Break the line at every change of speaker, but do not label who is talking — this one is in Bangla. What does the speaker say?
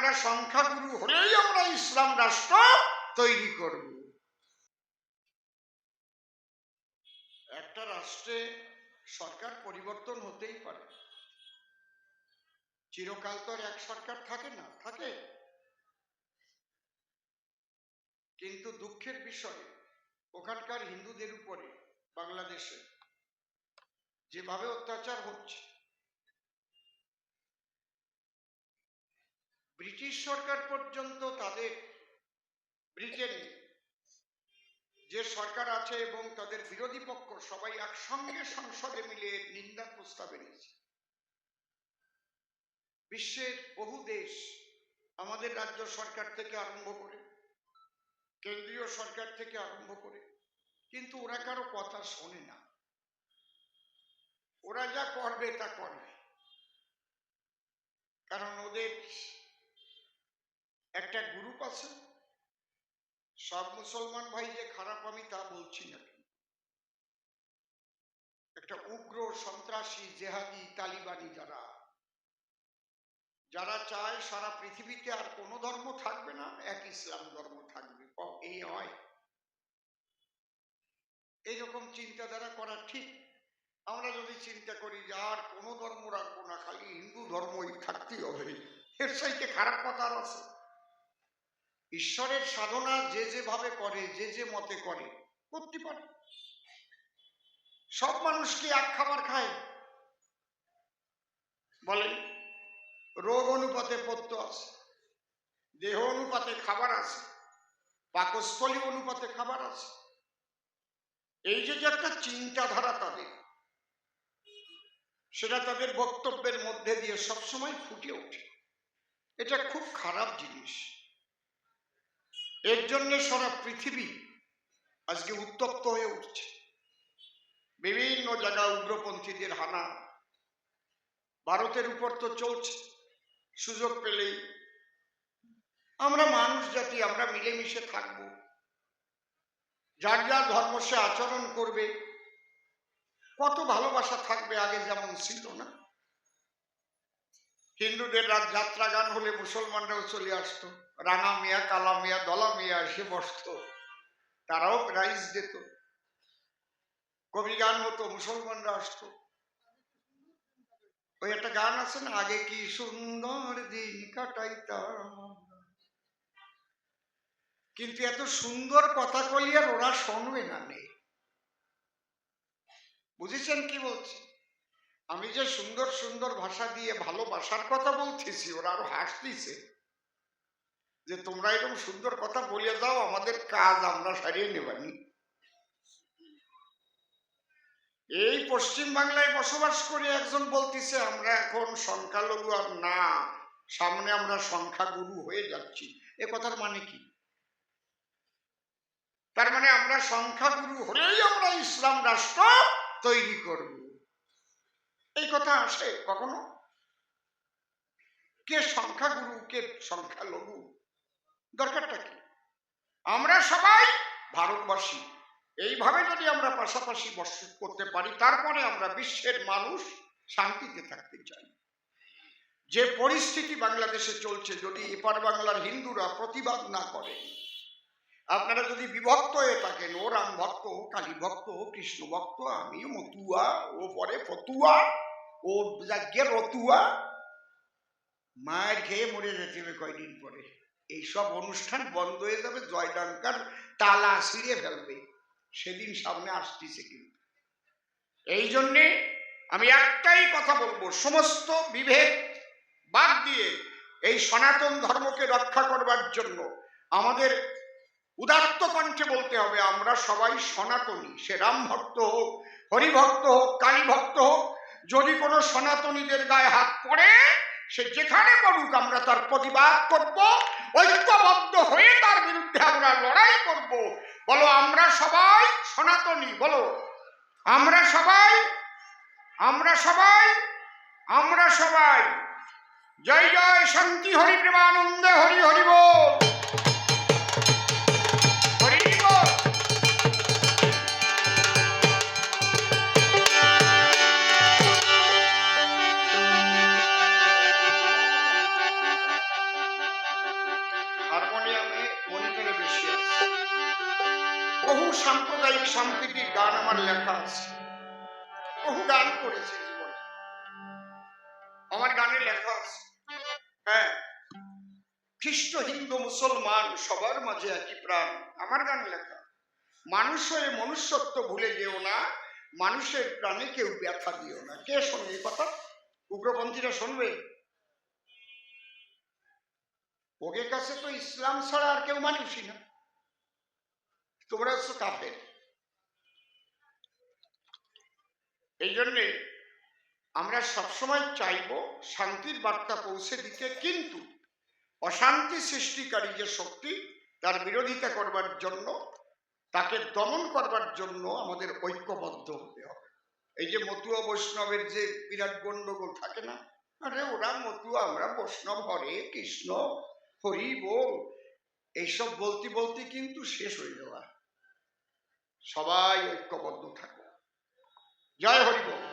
আমরা সংখ্যাগুরু হলেই আমরা ইসলাম রাষ্ট্র তৈরি করব। একটা রাষ্ট্রে সরকার পরিবর্তন হতেই পারে। চিরকাল তো এক সরকার থাকে না, থাকে। কিন্তু দুঃখের বিষয়, ওখানকার হিন্দুদের উপরে, বাংলাদেশে, যেভাবে অত্যাচার হচ্ছে ব্রিটিশ সরকার পর্যন্ত তাদের ব্রিটেনে যে সরকার আছে এবং তাদের বিরোধী পক্ষ সবাই একসঙ্গে সংসদে মিলে নিন্দা প্রস্তাব এনেছে। বিশ্বের বহু দেশ আমাদের রাজ্য সরকার থেকে আরম্ভ করে, কেন্দ্রীয় সরকার থেকে আরম্ভ করে, কিন্তু ওরা কারও কথা শোনে না। ওরা যা করবে তা করবে। কারণ ওদের একটা গ্রুপ আছে। সব মুসলমান ভাই যে খারাপ, আমি তা বলছি না। একটা উগ্র সন্ত্রাসী, জেহাদি, তালিবানি যারা যারা চায় সারা পৃথিবীতে আর কোনো ধর্ম থাকবে না, এক ইসলাম ধর্ম থাকবে। এই হয়। এইরকম চিন্তাধারা করা ঠিক। আমরা যদি চিন্তা করি যে আর কোনো ধর্ম রাখব না, খালি হিন্দু ধর্মই থাকতেই হবে। এর সাইতে খারাপ কথা আছে। ঈশ্বরের সাধনা যে যেভাবে করে, যে যে মতে করে, করতে পারে। সব মানুষ কি এক খাবার খায়? বলেন রোগ অনুপাতে পত্য আছে, দেহ অনুপাতে খাবার আছে, পাকস্থলী অনুপাতে খাবার আছে। এই যে একটা চিন্তাধারা তাদের, সেটা তাদের বক্তব্যের মধ্যে দিয়ে সবসময় ফুটে ওঠে। এটা খুব খারাপ জিনিস। এর জন্য সারা পৃথিবী আজকে উত্তপ্ত হয়ে উঠছে। বিভিন্ন জায়গায় উগ্রপন্থীদের হানা। ভারতের উপর তো চলছে, সুযোগ পেলেই। আমরা মানুষ জাতি, আমরা মিলেমিশে থাকব। যার যার ধর্ম সে আচরণ করবে। কত ভালোবাসা থাকবে আগে যেমন ছিল না? হিন্দুদের রাত যাত্রা গান হলে মুসলমানরাও চলে আসতো। রাঙা মিয়া, কালা মিয়া, দলা মিয়া এসে বসত। তারাও প্রাইজ দিত। কবি গান হতো, মুসলমানরা আসতো। ওই একটা গান আছে না, আগে কি সুন্দর দিন কাটাইতাম। কিন্তু এত সুন্দর কথা কলি আর ওরা শুনবে না নেই বুঝেছেন কি বলছি? আমি যে সুন্দর সুন্দর ভাষা দিয়ে ভালোবাসার কথা বলতেছি, ওরা আরও হাসতেছে। যে তোমরা এরকম সুন্দর কথা বলে দাও আমাদের কাজ আমরা সারিয়ে নেবানি এই পশ্চিম বাংলায় বসবাস করে একজন বলতেছে, আমরা এখন সংখ্যালঘু আর না, সামনে আমরা সংখ্যাগুরু হয়ে যাচ্ছি। এ কথার মানে কি? তার মানে আমরা সংখ্যাগুরু হলেই আমরা ইসলাম রাষ্ট্র তৈরি করব। এই কথা আসে কখনো? কে সংখ্যাগুরু, কে সংখ্যালঘু? দরকারটা কি? আমরা সবাই ভারতবাসী। এইভাবে যদি আমরা পাশাপাশি বসবাস করতে পারি, তারপরে আমরা বিশ্বের মানুষ শান্তিতে থাকতে চাই। যে পরিস্থিতি বাংলাদেশে চলছে, যদি এপার বাংলার হিন্দুরা প্রতিবাদ না করে, আপনারা যদি বিভক্ত হয়ে থাকেন, ও রাম ভক্ত কালী ভক্ত কৃষ্ণ ভক্ত আমি মতুয়া, ও পরে ফতুয়া ও যাজ্ঞে রতুয়া? মায়ের খেয়ে মরে হবে কয়দিন পরে। এইসব অনুষ্ঠান বন্ধ হয়ে যাবে জয়ডঙ্কার তালা ছিঁড়ে ফেলবে। সেদিন সামনে আসতেছে কিন্তু এই জন্যে আমি একটাই কথা বলব, সমস্ত বিভেদ বাদ দিয়ে এই সনাতন ধর্মকে রক্ষা করবার জন্য আমাদের উদাত্ত কণ্ঠে বলতে হবে, আমরা সবাই সনাতনী, সে রাম ভক্ত হোক, হরিভক্ত হোক কালী ভক্ত হোক যদি কোনো সনাতনীদের গায়ে হাত পড়ে, সে যেখানে পড়ুক আমরা তার প্রতিবাদ করব, ঐক্যবদ্ধ হয়ে তার বিরুদ্ধে আমরা লড়াই করব। বলো, আমরা সবাই সনাতনী, বলো। আমরা সবাই আমরা সবাই আমরা সবাই। জয় জয়, শান্তি, হরি প্রেমানন্দে হরি হরি বল। হারমোনিয়ামে মনিটরে বেশি আছে। বহু সাম্প্রদায়িক সম্প্রীতির গান আমার লেখা আছে। বহু গান করেছি জীবনে। আমার গানে লেখা আছে হ্যাঁ খ্রিস্ট, হিন্দু, মুসলমান, সবার মাঝে একই প্রাণ। আমার গান লেখা, মানুষ হয়ে মনুষ্যত্ব ভুলে যেও না, মানুষের প্রাণে কেউ ব্যথা দিও না। কে শোনে এই কথা? উগ্রপন্থীরা শুনবে? ওদের কাছে তো ইসলাম ছাড়া আর কেউ মানুষই না। তোমরা হচ্ছে কাফের। এই জন্যে আমরা সবসময় চাইব শান্তির বার্তা পৌঁছে দিতে, কিন্তু অশান্তি সৃষ্টিকারী যে শক্তি, তার বিরোধিতা করবার জন্য, তাকে দমন করবার জন্য আমাদের ঐক্যবদ্ধ হতে হবে। এই যে মতুয়া বৈষ্ণবের যে বিরাট গণ্ডগোল থাকে না, আরে ওরা মতুয়া, আমরা বৈষ্ণব, হরে কৃষ্ণ হরি বল এইসব বলতে বলতে কিন্তু শেষ হয়ে যাওয়া সবাই ঐক্যবদ্ধ থাকো। জয় হোক